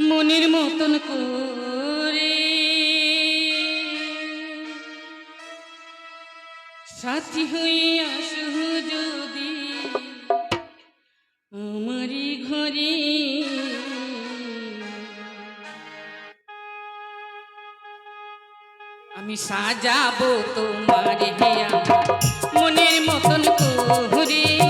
মনের মতন করে। সাথী হইয়া শুধু যদি ঘরে। আমি সাজাবো তোমার মনের মতন করে।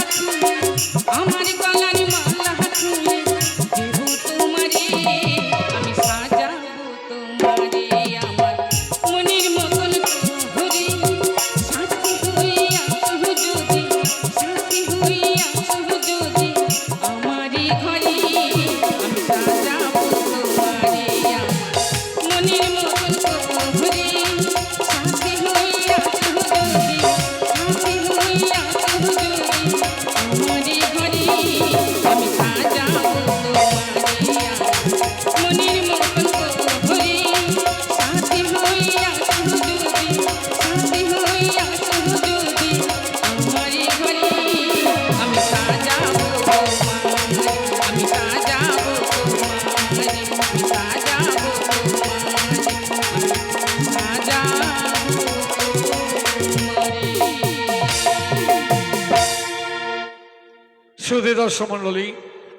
প্রিয় দর্শক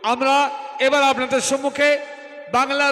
আমরা এবার আপনাদের সম্মুখে বাংলার